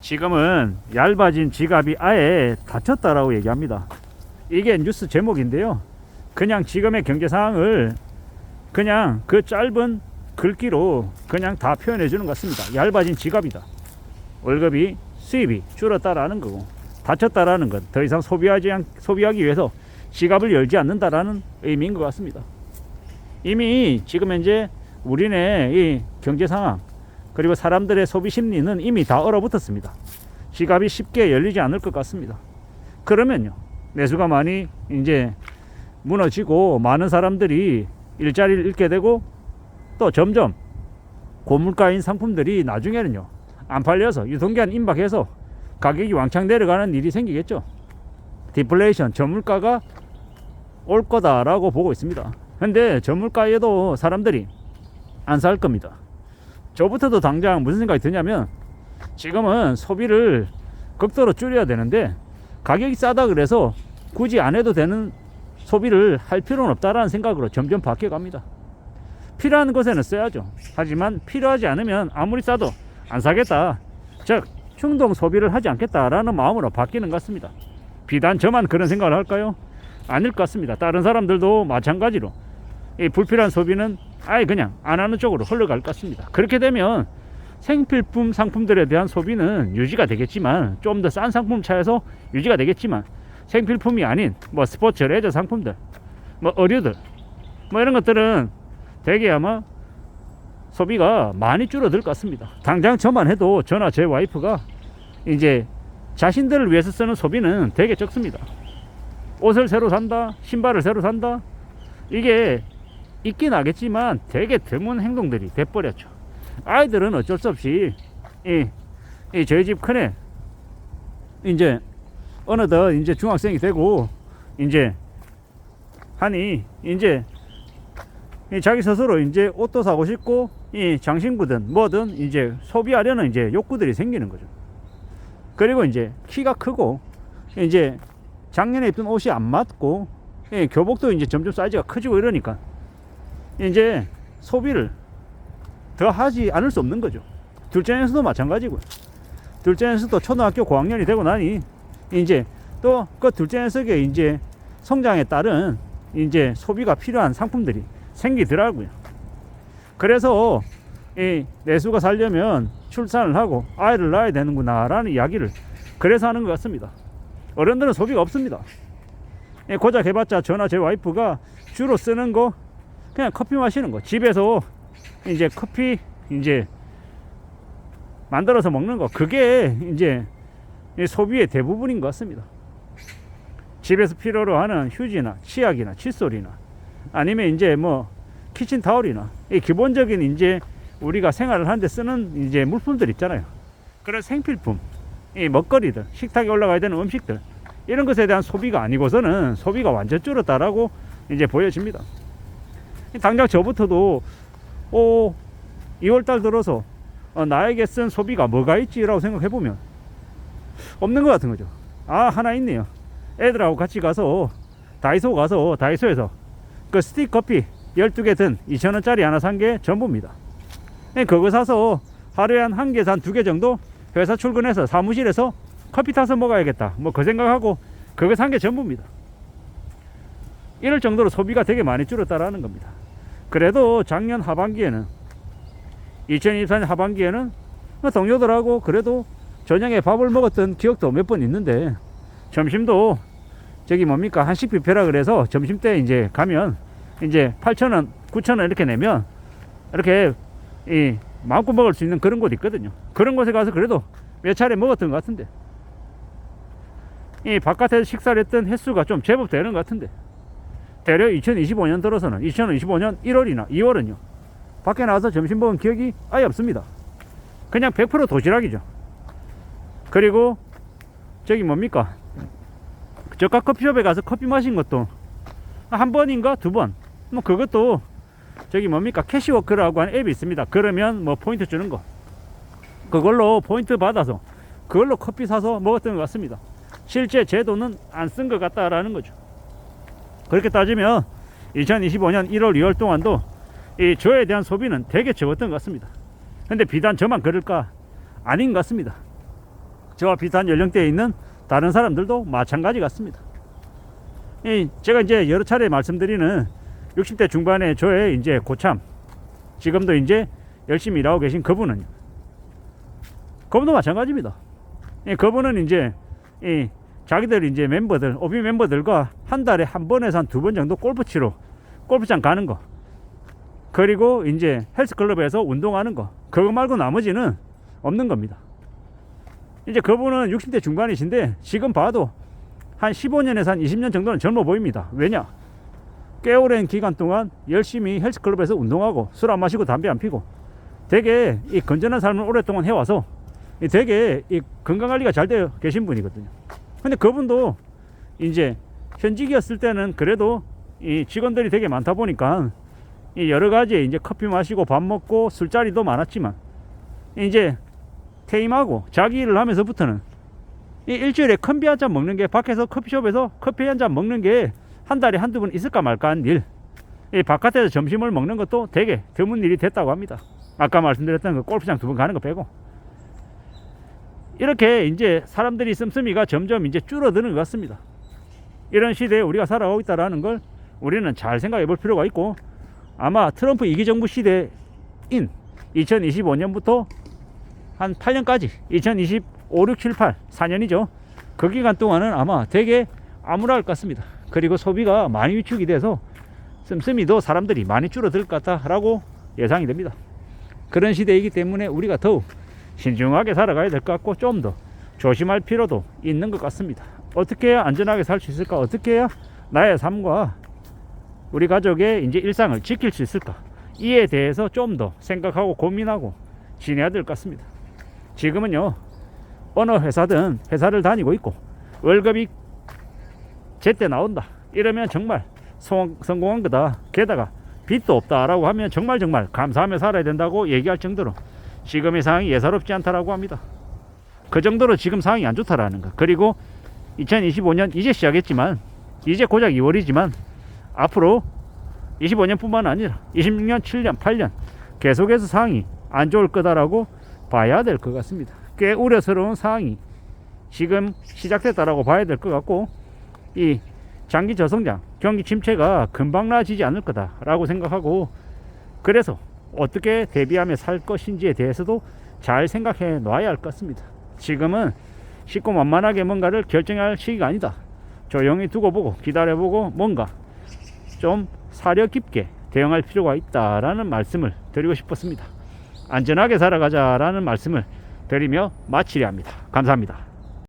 지금은 얇아진 지갑이 아예 닫혔다라고 얘기합니다. 이게 뉴스 제목인데요. 그냥 지금의 경제 상황을 그냥 그 짧은 글귀로 그냥 다 표현해 주는 것 같습니다. 얇아진 지갑이다. 월급이 수입이 줄었다라는 거고 닫혔다라는 것. 더 이상 소비하지 않, 소비하기 위해서 지갑을 열지 않는다라는 의미인 것 같습니다. 이미 지금 현재 우리네 이 경제 상황 그리고 사람들의 소비 심리는 이미 다 얼어붙었습니다. 지갑이 쉽게 열리지 않을 것 같습니다. 그러면요, 매수가 많이 이제 무너지고 많은 사람들이 일자리를 잃게 되고 또 점점 고물가인 상품들이 나중에는요, 안 팔려서 유통기한 임박해서 가격이 왕창 내려가는 일이 생기겠죠. 디플레이션, 저물가가 올 거다라고 보고 있습니다. 근데 저물가에도 사람들이 안 살 겁니다. 저부터도 당장 무슨 생각이 드냐면 지금은 소비를 극도로 줄여야 되는데 가격이 싸다 그래서 굳이 안 해도 되는 소비를 할 필요는 없다라는 생각으로 점점 바뀌어 갑니다. 필요한 것에는 써야죠. 하지만 필요하지 않으면 아무리 싸도 안 사겠다. 즉 충동 소비를 하지 않겠다라는 마음으로 바뀌는 것 같습니다. 비단 저만 그런 생각을 할까요? 아닐 것 같습니다. 다른 사람들도 마찬가지로 이 불필요한 소비는 아예 그냥 안 하는 쪽으로 흘러갈 것 같습니다. 그렇게 되면 생필품 상품들에 대한 소비는 유지가 되겠지만 좀 더 싼 상품 차에서 유지가 되겠지만 생필품이 아닌 뭐 스포츠 레저 상품들 뭐 의류들 뭐 이런 것들은 대개 아마 소비가 많이 줄어들 것 같습니다. 당장 저만 해도 저나 제 와이프가 이제 자신들을 위해서 쓰는 소비는 되게 적습니다. 옷을 새로 산다, 신발을 새로 산다. 이게 있긴 하겠지만 되게 드문 행동들이 돼버렸죠. 아이들은 어쩔 수 없이 이, 이 저희 집 큰애 이제 어느덧 이제 중학생이 되고 이제 하니 이제 이 자기 스스로 이제 옷도 사고 싶고 이 장신구든 뭐든 이제 소비하려는 이제 욕구들이 생기는 거죠. 그리고 이제 키가 크고 이제 작년에 입던 옷이 안 맞고 예, 교복도 이제 점점 사이즈가 커지고 이러니까 이제 소비를 더 하지 않을 수 없는 거죠. 둘째에서도 마찬가지고요. 둘째에서도 초등학교 고학년이 되고 나니 이제 또 그 둘째 녀석의 이제 성장에 따른 이제 소비가 필요한 상품들이 생기더라고요. 그래서 이 내수가 살려면 출산을 하고 아이를 낳아야 되는구나라는 이야기를 그래서 하는 것 같습니다. 어른들은 소비가 없습니다. 예, 고작 해봤자 저나 제 와이프가 주로 쓰는 거 그냥 커피 마시는 거 집에서 이제 커피 이제 만들어서 먹는 거 그게 이제 이 소비의 대부분인 것 같습니다. 집에서 필요로 하는 휴지나 치약이나 칫솔이나 아니면 이제 뭐 키친 타올이나 이 기본적인 이제 우리가 생활을 하는데 쓰는 이제 물품들 있잖아요. 그런 생필품, 이 먹거리들, 식탁에 올라가야 되는 음식들 이런 것에 대한 소비가 아니고서는 소비가 완전 줄었다라고 이제 보여집니다. 당장 저부터도 어, 2월달 들어서 어, 나에게 쓴 소비가 뭐가 있지라고 생각해 보면 없는 것 같은 거죠. 아 하나 있네요. 애들하고 같이 가서 다이소 가서 다이소에서 그 스틱 커피 12개 든 2,000원짜리 하나 산 게 전부입니다. 예, 그거 사서 하루에 한 한 개, 산 두 개 정도 회사 출근해서 사무실에서 커피 타서 먹어야겠다. 뭐 그 생각하고 그거 산 게 전부입니다. 이럴 정도로 소비가 되게 많이 줄었다라는 겁니다. 그래도 작년 하반기에는 2024년 하반기에는 뭐 동료들하고 그래도 저녁에 밥을 먹었던 기억도 몇 번 있는데 점심도 저기 뭡니까 한식 뷔페라 그래서 점심 때 이제 가면 이제 8,000원, 9,000원 이렇게 내면 이렇게 이 마음껏 먹을 수 있는 그런 곳 있거든요. 그런 곳에 가서 그래도 몇 차례 먹었던 것 같은데 이 바깥에서 식사를 했던 횟수가 좀 제법 되는 것 같은데 대략 2025년 들어서는 2025년 1월이나 2월은요 밖에 나가서 점심 먹은 기억이 아예 없습니다. 그냥 100% 도시락이죠. 그리고 저기 뭡니까 저가 커피숍에 가서 커피 마신 것도 한 번인가 두 번. 뭐 그것도 저기 뭡니까 캐시워크라고 하는 앱이 있습니다. 그러면 뭐 포인트 주는 거. 그걸로 포인트 받아서 그걸로 커피 사서 먹었던 것 같습니다. 실제 제 돈은 안 쓴 것 같다라는 거죠. 그렇게 따지면 2025년 1월, 2월 동안도 이 저에 대한 소비는 되게 적었던 것 같습니다. 근데 비단 저만 그럴까? 아닌 것 같습니다. 저와 비슷한 연령대에 있는 다른 사람들도 마찬가지 같습니다. 이 제가 이제 여러 차례 말씀드리는 60대 중반의 저의 이제 고참 지금도 이제 열심히 일하고 계신 그분은 그분도 마찬가지입니다. 이 그분은 이제 이 자기들 이제 멤버들 오비 멤버들과 한 달에 한 번에서 한 두 번 정도 골프 치러 골프장 가는 거 그리고 이제 헬스클럽에서 운동하는 거 그거 말고 나머지는 없는 겁니다. 이제 그분은 60대 중반이신데 지금 봐도 한 15년에서 한 20년 정도는 젊어 보입니다. 왜냐? 꽤 오랜 기간 동안 열심히 헬스클럽에서 운동하고 술 안 마시고 담배 안 피고 되게 이 건전한 삶을 오랫동안 해와서 이 되게 이 건강 관리가 잘 되어 계신 분이거든요. 근데 그분도 이제 현직이었을 때는 그래도 이 직원들이 되게 많다 보니까 이 여러 가지 이제 커피 마시고 밥 먹고 술자리도 많았지만 이제 퇴임하고 자기 일을 하면서부터는 이 일주일에 커피 한 잔 먹는 게 밖에서 커피숍에서 커피 한 잔 먹는 게 한 달에 한두 번 있을까 말까 한 일. 이 바깥에서 점심을 먹는 것도 되게 드문 일이 됐다고 합니다. 아까 말씀드렸던 그 골프장 두 번 가는 거 빼고. 이렇게 이제 사람들이 씀씀이가 점점 이제 줄어드는 것 같습니다. 이런 시대에 우리가 살아가고 있다라는 걸 우리는 잘 생각해 볼 필요가 있고 아마 트럼프 이기 정부 시대인 2025년부터 한 8년까지 2025, 6, 7, 8 4년이죠. 그 기간 동안은 아마 되게 암울할 것 같습니다. 그리고 소비가 많이 위축이 돼서 씀씀이도 사람들이 많이 줄어들 것 같다라고 예상이 됩니다. 그런 시대이기 때문에 우리가 더욱 신중하게 살아가야 될 것 같고 좀 더 조심할 필요도 있는 것 같습니다. 어떻게 해야 안전하게 살 수 있을까? 어떻게 해야 나의 삶과 우리 가족의 이제 일상을 지킬 수 있을까? 이에 대해서 좀 더 생각하고 고민하고 지내야 될 것 같습니다. 지금은요 어느 회사든 회사를 다니고 있고 월급이 제때 나온다 이러면 정말 성, 성공한 거다 게다가 빚도 없다라고 하면 정말 정말 감사하며 살아야 된다고 얘기할 정도로 지금의 상황이 예사롭지 않다라고 합니다 그 정도로 지금 상황이 안 좋다라는 거 그리고 2025년 이제 시작했지만 이제 고작 2월이지만 앞으로 25년뿐만 아니라 26년, 7년, 8년 계속해서 상황이 안 좋을 거다라고 봐야 될 것 같습니다. 꽤 우려스러운 상황이 지금 시작됐다라고 봐야 될 것 같고 이 장기 저성장, 경기 침체가 금방 나아지지 않을 거다라고 생각하고 그래서 어떻게 대비하며 살 것인지에 대해서도 잘 생각해 놔야 할 것 같습니다. 지금은 쉽고 만만하게 뭔가를 결정할 시기가 아니다. 조용히 두고 보고 기다려보고 뭔가 좀 사려 깊게 대응할 필요가 있다라는 말씀을 드리고 싶었습니다. 안전하게 살아가자라는 말씀을 드리며 마치려 합니다. 감사합니다.